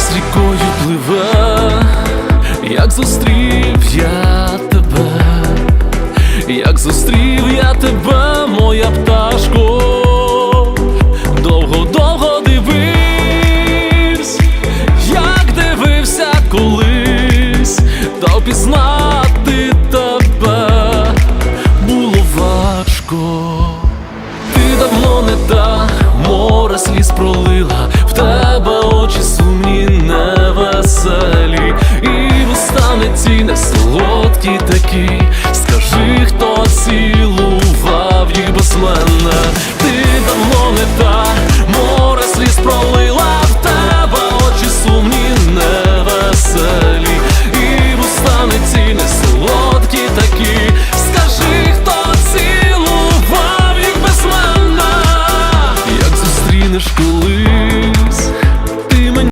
З рікою пливе, як зустрів я тебе, як зустрів я тебе, моя пташко, довго-довго дивись, як дивився колись, та впізнати тебе було важко, ти давно не та море сліз пролила. справді такі, скажи, хто цілував їх без